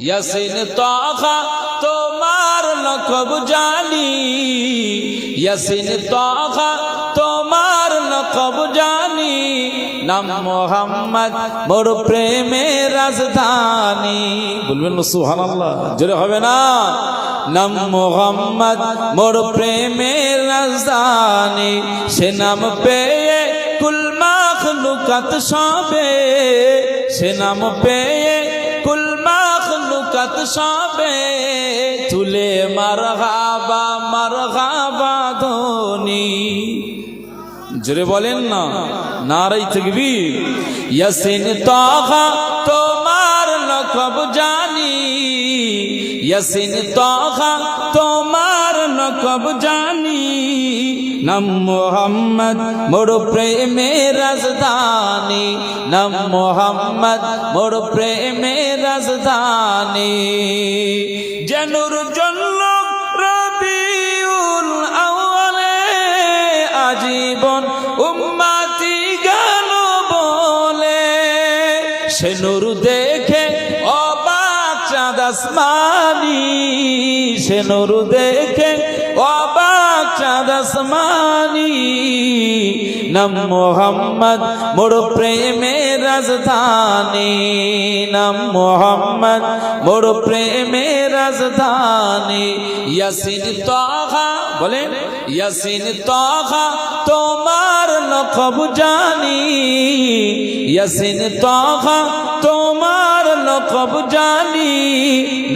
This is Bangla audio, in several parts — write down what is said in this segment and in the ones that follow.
ইয়াসিন তাহা তোমার লকব জানি। ইয়াসিন তাহা তোমার লকব জানি। নাম মোহাম্মদ, মোর প্রেমের রাজধানী। বলবেন না, সুবহানাল্লাহ। জোরে হবে না। নাম মোহাম্মদ, মোর প্রেমের রাজধানী। সে নাম পেয়ে কুল মাখলুকাত সবে। সে নাম পেয়ে সবে তুলে মারহাবা মারহাবা ধ্বনি। জোরে বলেন না নারাই তকবীর। ইয়াসিন তাহা তোমার লকব জানি। ইয়াসিন তাহা তোমার লকব জানি। নাম মোহাম্মদ, মোর প্রেমের রাজধানী। নাম মোহাম্মদ, মোর প্রেমের রাজধানী। জনুর জন্য রবিউল আউয়ালে আজীবন উম্মাতি গেল বলে। সে নূর দেখে অবাক চাঁদ আসমানি। সে নূর দেখে অবাক চাঁদ আসমানি নাম মোহাম্মদ মোর প্রেমের রাজধানী নাম মোহাম্মদ মোর প্রেমের রাজধানী ইয়াসিন তাহা বলেন ইয়াসিন তাহা তোমার লকব জানি ইয়াসিন তাহা তোমার লকব জানি,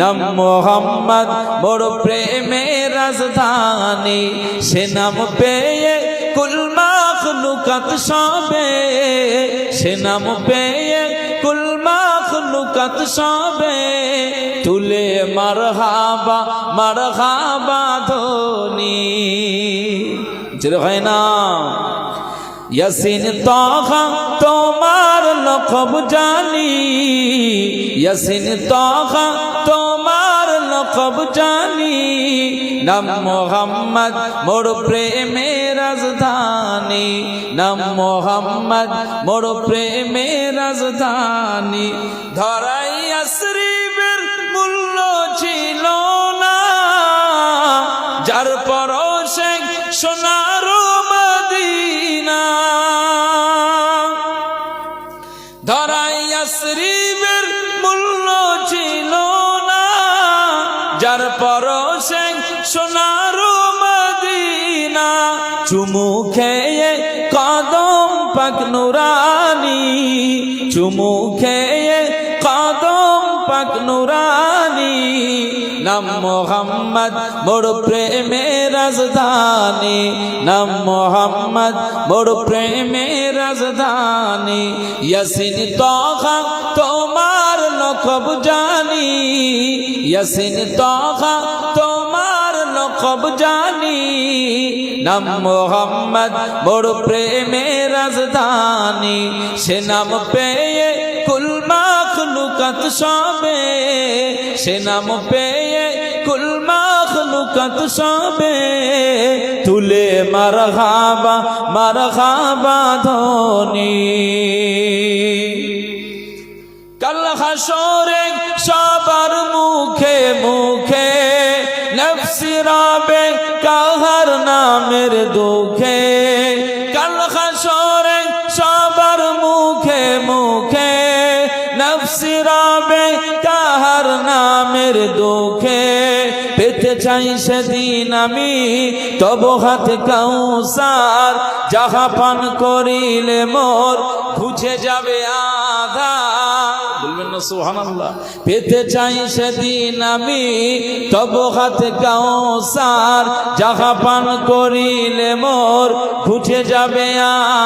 নাম মোহাম্মদ মোর প্রেমের রাজধানী। সে নাম পেয়ে কুল মাখলুকাত সবে। সে নাম পেয়ে কুল মাখলুকাত সবে। তুলে মারহাবা মারহাবা ধ্বনি যেটা হয় না। ইয়াসিন তাহা তোমার লকব জানি। ইয়াসিন তাহা তোমার লকব জানি। নাম মোহাম্মদ, মোর প্রেমের রাজধানী। নাম মোহাম্মদ, মোর প্রেমের রাজধানী। ধরাই আশ্রিবের মূল্য ছিল না। যার পরশে সোনার মদিনা যার পরশে সোনার মদিনা, চুমু খেয়ে কদম পাক নুরানি, চুমু খেয়ে কদম পাক নুরানি। নাম মোহাম্মদ, মোর প্রেমের রাজধানী। নাম মোহাম্মদ, মোর প্রেমের রাজধানী। ইয়াসিন তখা তোমার লকব জানি, ইয়াসিন তখা তোমার লকব জানি। নাম মোহাম্মদ মোর প্রেমের রাজধানী। সে নাম পেয়ে কুল মাখলুকাত সবে। সে নাম পেয়ে কুল মাখলুকাত সবে। তুলে মারহাবা মারহাবা ধ্বনি কাল হাসরে সবার মুখে মুখে, নফসি রবে কাহার নামের দুঃখে। কাল হাসরে সবার মুখে মুখে, নফসি রবে কাহার নামের দুঃখে। পেতে চাই সেদিন আমি তব হাত কাউসার, যাহা পান করিলে মোর ঘুচে যাবে আধা পেতে চাই সেদিন আমি তব হাত কাউসার, যাহা পান করিলে মোর যাবে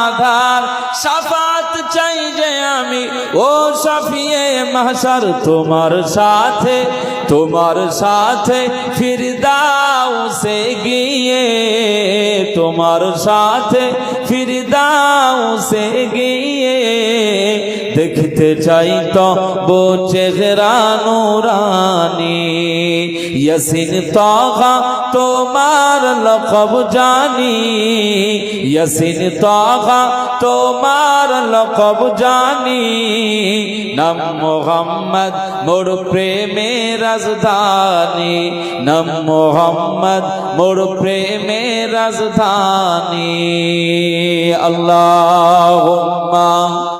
আধার। সাফাত চাই যে আমি, ও সাফিয়ে মাসার তোমার সাথে তোমার সাথে ফির দাও সে গিয়ে, তোমার সাথে ফির দাও সে গিয়ে। দেখতে চাই তো বো চেহারা নুরানি। ইয়াসিন তাগা তোমার লকব জানি। ইয়াসিন তাগা তোমার লকব জানি। নাম মোহাম্মদ, মোর প্রেমের রাজধানী। নাম মোহাম্মদ, মোর প্রেমের রাজধানী। আল্লাহ